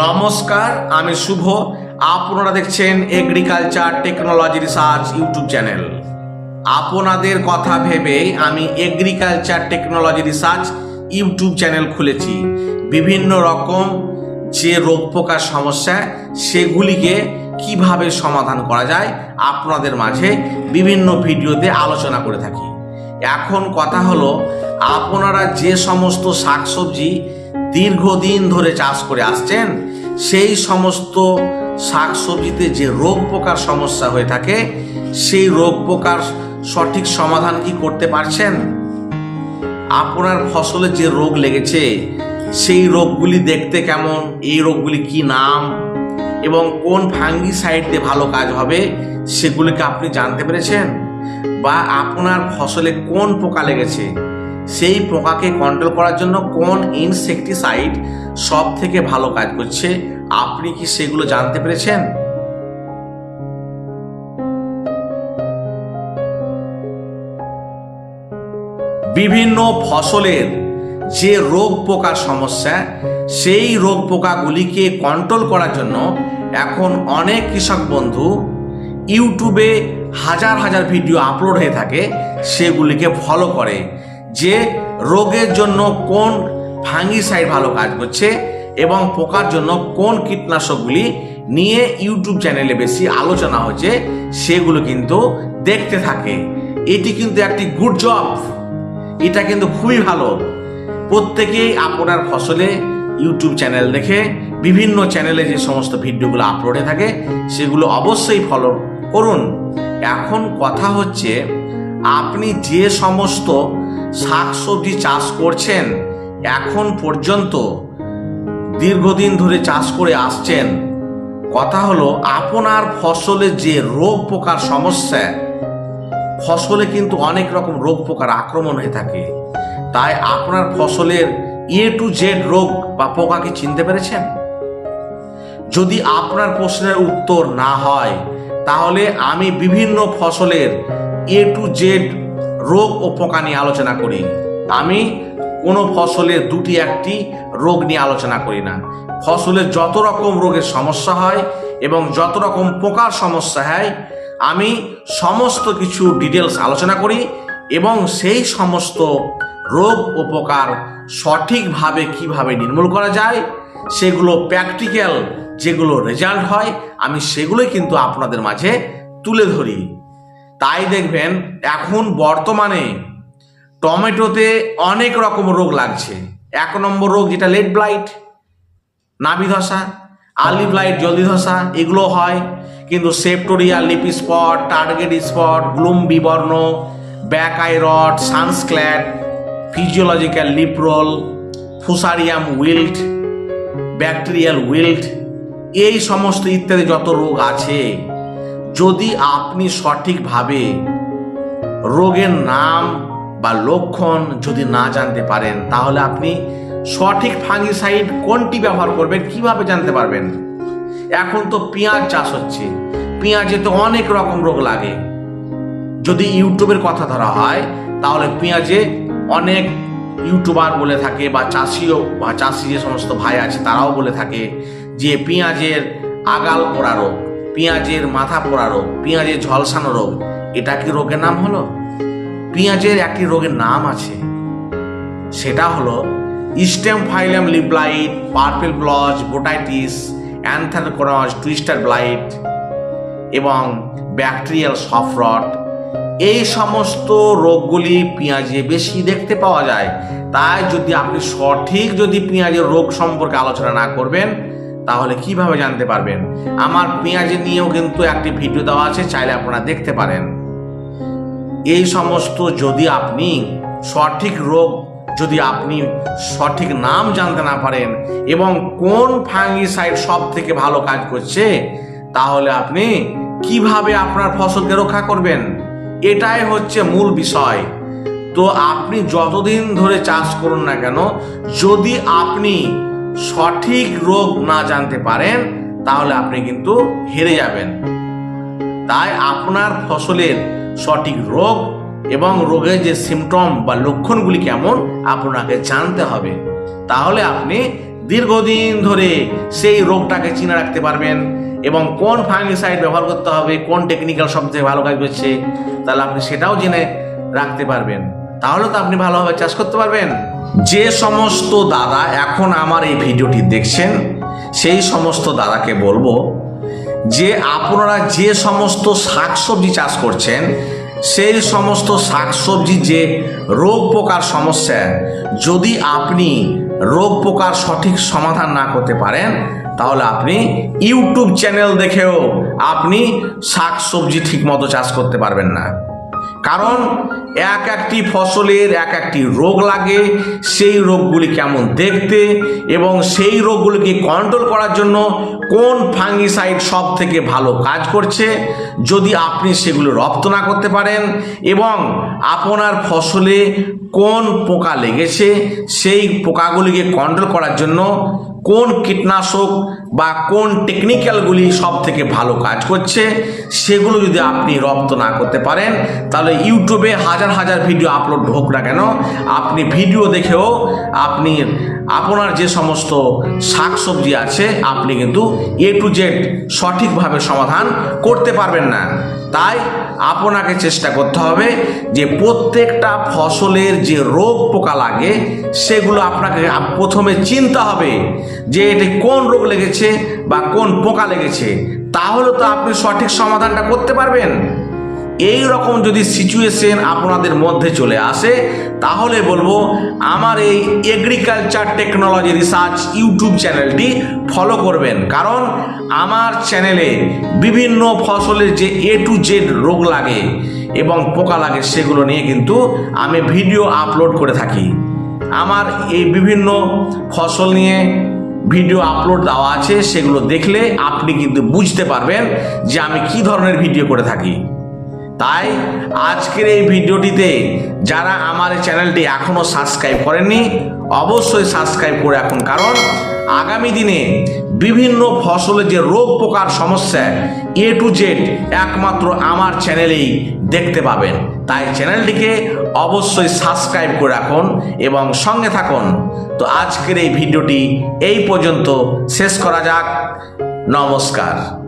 নমস্কার, আমি শুভ। আপনারা দেখছেন agriculture technology research YouTube channel আপনাদের কথা ভেবে আমি agriculture technology research YouTube channel খুলেছি। বিভিন্ন রকম যে রোগ পোকার সমস্যা, সেগুলিকে কীভাবে সমাধান করা যায়, আপনাদের মাঝে বিভিন্ন ভিডিওতে আলোচনা করে থাকি। এখন কথা হলো, আপনারা যে সমস্ত শাকসবজি দীর্ঘদিন ধরে চাষ করে আসছেন, সেই সমস্ত শাকসবজিতে যে রোগ পোকার সমস্যা হয়ে থাকে, সেই রোগ পোকার সঠিক সমাধান কি করতে পারছেন? আপনার ফসলে যে রোগ লেগেছে, সেই রোগগুলি দেখতে কেমন? এই রোগগুলি কি নাম? এবং কোন ফাঙ্গিসাইড দিয়ে ভালো কাজ হবে? সেগুলিকে আপনি জানতে পেরেছেন? বা আপনার ফসলে কোন পোকা লেগেছে? সেই পোকাকে কন্ট্রোল করার জন্য কোন ইনসেকটিসাইড সব থেকে ভালো কাজ করছে? আপনি কি সেগুলো জানতে পেরেছেন? বিভিন্ন ফসলের যে রোগ পোকার সমস্যা, সেই রোগ পোকাগুলিকে কন্ট্রোল করার জন্য এখন অনেক কৃষক বন্ধু ইউটিউবে হাজার হাজার ভিডিও আপলোড হয়ে থাকে, সেগুলিকে ফলো করে। যে রোগের জন্য কোন ফাঙ্গিসাইড ভালো কাজ করছে এবং পোকার জন্য কোন কীটনাশকগুলি নিয়ে ইউটিউব চ্যানেলে বেশি আলোচনা হচ্ছে, সেগুলো কিন্তু দেখতে থাকে। এটি কিন্তু একটি গুড জব। এটা কিন্তু খুবই ভালো। প্রত্যেকেই আপনার ফসলে ইউটিউব চ্যানেল দেখে, বিভিন্ন চ্যানেলে যে সমস্ত ভিডিওগুলো আপলোডে থাকে, সেগুলো অবশ্যই ফলো করুন। এখন কথা হচ্ছে আপনি যে সমস্ত শাকসবজি চাষ করছেন, এখন পর্যন্ত দীর্ঘদিন ধরে চাষ করে আসছেন, কথা হলো আপনার ফসলে যে রোগ পোকার সমস্যা, ফসলে কিন্তু অনেক রকম রোগ পোকার আক্রমণ হয়ে থাকে। তাই আপনার ফসলের এ টু জেড রোগ বা পোকাকে চিনতে পেরেছেন? যদি আপনার প্রশ্নের উত্তর না হয়, তাহলে আমি বিভিন্ন ফসলের এ টু জেড রোগ ও পোকা নিয়ে আলোচনা করি। আমি কোনো ফসলের দুটি একটি রোগ নিয়ে আলোচনা করি না। ফসলের যত রকম রোগের সমস্যা হয় এবং যত রকম পোকার সমস্যা হয়, আমি সমস্ত কিছু ডিটেলস আলোচনা করি এবং সেই সমস্ত রোগ ও পোকার সঠিকভাবে কীভাবে নির্মূল করা যায়, সেগুলো প্র্যাকটিক্যাল যেগুলো রেজাল্ট হয়, আমি সেগুলোই কিন্তু আপনাদের মাঝে তুলে ধরি। তাই দেখবেন এখন বর্তমানে টমেটোতে অনেক রকম রোগ লাগছে। এক নম্বর রোগ যেটা লেড ব্লাইট, নাভি ধসা, আর্লি ব্লাইট, জলদি ধসা, এগুলো হয়। কিন্তু septoria, leaf spot, target spot, glume বিবর্ণ, back eye rod sunscald physiological leaf roll, fusarium wilt, bacterial wilt, এই সমস্ত ইত্যাদি যত রোগ আছে। যদি আপনি সঠিকভাবে রোগের নাম বা লক্ষণ যদি না জানতে পারেন, তাহলে আপনি সঠিক ফাঙ্গিসাইড কোনটি ব্যবহার করবেন, কীভাবে জানতে পারবেন? এখন তো পেঁয়াজ চাষ হচ্ছে। পেঁয়াজে তো অনেক রকম রোগ লাগে। যদি ইউটিউবের কথা ধরা হয়, তাহলে পেঁয়াজে অনেক ইউটিউবার বলে থাকে বা চাষিও বা চাষি যে সমস্ত ভাই আছে, তারাও বলে থাকে যে পেঁয়াজের আগাল পোড়া রোগ। পেঁয়াজের মাথা পোড়া রোগ, পেঁয়াজের ঝলসানো রোগ, এটা কি রোগের নাম হলো? পেঁয়াজের একটি রোগের নাম আছে, সেটা হলো stem ফাইলাম leaf blight purple blotch, botrytis anthracnose twister blight এবং ব্যাকটেরিয়াল সফরট। এই সমস্ত রোগগুলি পেঁয়াজে বেশি দেখতে পাওয়া যায়। তাই যদি আপনি সঠিক যদি পেঁয়াজের রোগ সম্পর্কে আলোচনা না করবেন তাহলে কীভাবে জানতে পারবেন? আমার পেঁয়াজের নিয়েও কিন্তু একটি ভিডিও দেওয়া আছে, চাইলে আপনারা দেখতে পারেন। এই সমস্ত যদি আপনি সঠিক রোগ, যদি আপনি সঠিক নাম জানতে না পারেন এবং কোন ফাঙ্গিসাইড সব থেকে ভালো কাজ করছে, তাহলে আপনি কীভাবে আপনার ফসলকে রক্ষা করবেন? এটাই হচ্ছে মূল বিষয়। তো আপনি যতদিন ধরে চাষ করুন না কেন, যদি আপনি সঠিক রোগ না জানতে পারেন, তাহলে আপনি কিন্তু হেরে যাবেন। তাই আপনার ফসলের সঠিক রোগ এবং রোগের যে সিমটম বা লক্ষণগুলি কেমন, আপনাকে জানতে হবে। তাহলে আপনি দীর্ঘদিন ধরে সেই রোগটাকে চিনে রাখতে পারবেন এবং কোন ফাঙ্গিসাইড ব্যবহার করতে হবে, কোন টেকনিক্যাল সবথেকে ভালো কাজ করছে, তাহলে আপনি সেটাও জেনে রাখতে পারবেন। তাহলে তো আপনি ভালোভাবে চাষ করতে পারবেন। যে সমস্ত দাদা এখন আমার এই ভিডিওটি দেখছেন, সেই সমস্ত দাদাকে বলব যে আপনারা যে সমস্ত শাকসবজি চাষ করছেন, সেই সমস্ত শাকসবজি যে রোগ পোকার সমস্যা, যদি আপনি রোগ পোকার সঠিক সমাধান না করতে পারেন, তাহলে আপনি ইউটিউব চ্যানেল দেখেও আপনি শাকসবজি ঠিকমতো চাষ করতে পারবেন না। কারণ এক একটি ফসলের এক একটি রোগ লাগে, সেই রোগগুলি কেমন দেখতে এবং সেই রোগগুলিকে কন্ট্রোল করার জন্য কোন ফাঙ্গিসাইড সব থেকে ভালো কাজ করছে, যদি আপনি সেগুলো রপ্ত না করতে পারেন এবং আপনার ফসলে কোন পোকা লেগেছে, সেই পোকাগুলিকে কন্ট্রোল করার জন্য কোন কীটনাশক বা কোন টেকনিক্যালগুলি সব থেকে ভালো কাজ করছে, সেগুলো যদি আপনি রপ্ত না করতে পারেন, তাহলে ইউটিউবে হাজার হাজার ভিডিও আপলোড হোক না কেন, আপনি ভিডিও দেখেও আপনি, আপনার যে সমস্ত শাকসবজি আছে, আপনি কিন্তু এ টু জেড সঠিকভাবে সমাধান করতে পারবেন না। তাই আপনাকে চেষ্টা করতে হবে যে প্রত্যেকটা ফসলের যে রোগ পোকা লাগে, সেগুলো আপনাকে প্রথমে চিনতে হবে যে এটি কোন রোগ লেগেছে বা কোন পোকা লেগেছে। তাহলে তো আপনি সঠিক সমাধানটা করতে পারবেন। এই রকম যদি সিচুয়েশন আপনাদের মধ্যে চলে আসে, তাহলে বলব আমার এই এগ্রিকালচার টেকনোলজি রিসার্চ ইউটিউব চ্যানেলটি ফলো করবেন। কারণ আমার চ্যানেলে বিভিন্ন ফসলের যে এ টু জেড রোগ লাগে এবং পোকা লাগে, সেগুলো নিয়ে কিন্তু আমি ভিডিও আপলোড করে থাকি। আমার এই বিভিন্ন ফসল নিয়ে ভিডিও আপলোড দেওয়া আছে, সেগুলো দেখলে আপনি কিন্তু বুঝতে পারবেন যে আমি কি ধরনের ভিডিও করে থাকি। তাই আজকের এই ভিডিওটিতে যারা আমার চ্যানেলটি এখনও সাবস্ক্রাইব করেননি, অবশ্যই সাবস্ক্রাইব করে রাখুন। কারণ আগামী দিনে বিভিন্ন ফসলের যে রোগ পোকার সমস্যা এ টু জেড একমাত্র আমার চ্যানেলেই দেখতে পাবেন। তাই চ্যানেলটিকে অবশ্যই সাবস্ক্রাইব করে রাখুন এবং সঙ্গে থাকুন। তো আজকের এই ভিডিওটি এই পর্যন্ত শেষ করা যাক। নমস্কার।